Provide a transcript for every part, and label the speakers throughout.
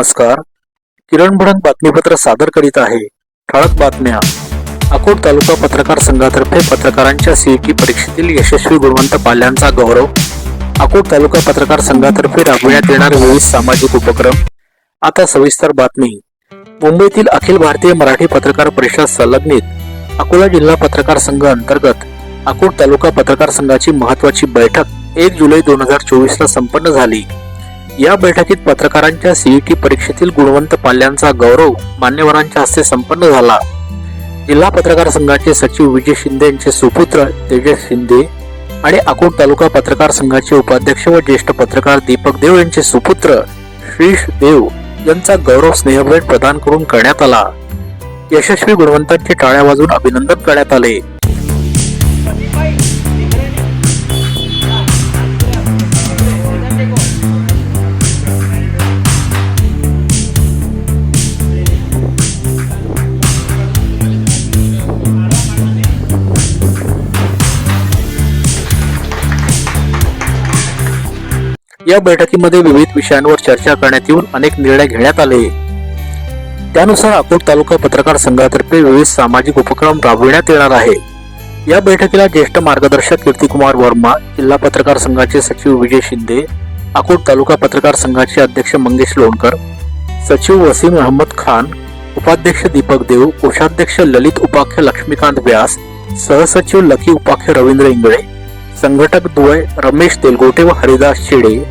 Speaker 1: नमस्कार. किरण भडक बातमीपत्र सादर करीत आहे. ठळक बातम्या. अकोट तालुका पत्रकार संघातर्फे पत्रकारांच्या सीईटी परीक्षेतील यशस्वी गुणवंत पाल्यांचा गौरव. अकोट तालुका पत्रकार संघातर्फे राबविण्यात येणारे विविध सामाजिक उपक्रम. आता सविस्तर बातमी. मुंबईतील अखिल भारतीय मराठी पत्रकार परिषद संलग्नित अकोला जिल्हा पत्रकार संघ अंतर्गत अकोट तालुका पत्रकार संघाची महत्वाची बैठक एक जुलै दोन हजार चोवीस ला संपन्न झाली. या बैठकीत पत्रकारांच्या सीईटी परीक्षेतील गुणवंत पाल्यांचा गौरव मान्यवरांच्या हस्ते संपन्न झाला. जिल्हा पत्रकार संघाचे सचिव विजय शिंदे यांचे सुपुत्र तेजस शिंदे आणि अकोट तालुका पत्रकार संघाचे उपाध्यक्ष व ज्येष्ठ पत्रकार दीपक देव यांचे सुपुत्र श्रीश देव यांचा गौरव स्नेहभेट प्रदान करून करण्यात आला. यशस्वी गुणवंतांचे टाळ्या वाजून अभिनंदन करण्यात आले. या बैठकीमध्ये विविध विषयांवर चर्चा करण्यात येऊन अनेक निर्णय घेण्यात आले. त्यानुसार अकोट तालुका पत्रकार संघातर्फे विविध सामाजिक उपक्रम राबविण्यात येणार आहे. या बैठकीला ज्येष्ठ मार्गदर्शक कीर्तिकुमार वर्मा जिल्हा पत्रकार संघाचे सचिव विजय शिंदे अकोट तालुका पत्रकार संघाचे अध्यक्ष मंगेश लोणकर सचिव वसीम अहमद खान उपाध्यक्ष दीपक देव कोषाध्यक्ष ललित उपाख्य लक्ष्मीकांत व्यास सहसचिव लकी उपाख्य रवींद्र इंगळे संघटक दुवय रमेश तेलगोटे व हरिदास शेडे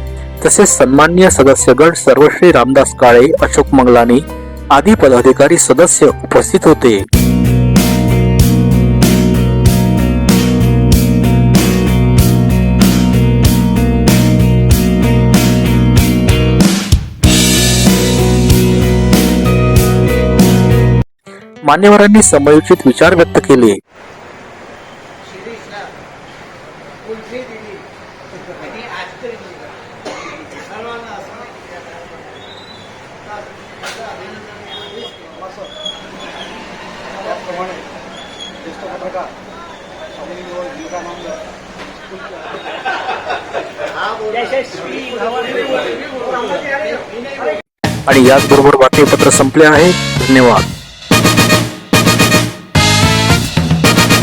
Speaker 1: तसेच सन्मान्य सदस्यगण सर्वश्री रामदास काळे अशोक मंगलानी आदी पदाधिकारी सदस्य उपस्थित होते. मान्यवरांनी समयोचित विचार व्यक्त केले.
Speaker 2: सर्वांना
Speaker 3: त्याचप्रमाणे ज्येष्ठ पत्रकार स्वामी विवेकानंद
Speaker 1: आणि याचबरोबर बातमीपत्र संपले आहे. धन्यवाद.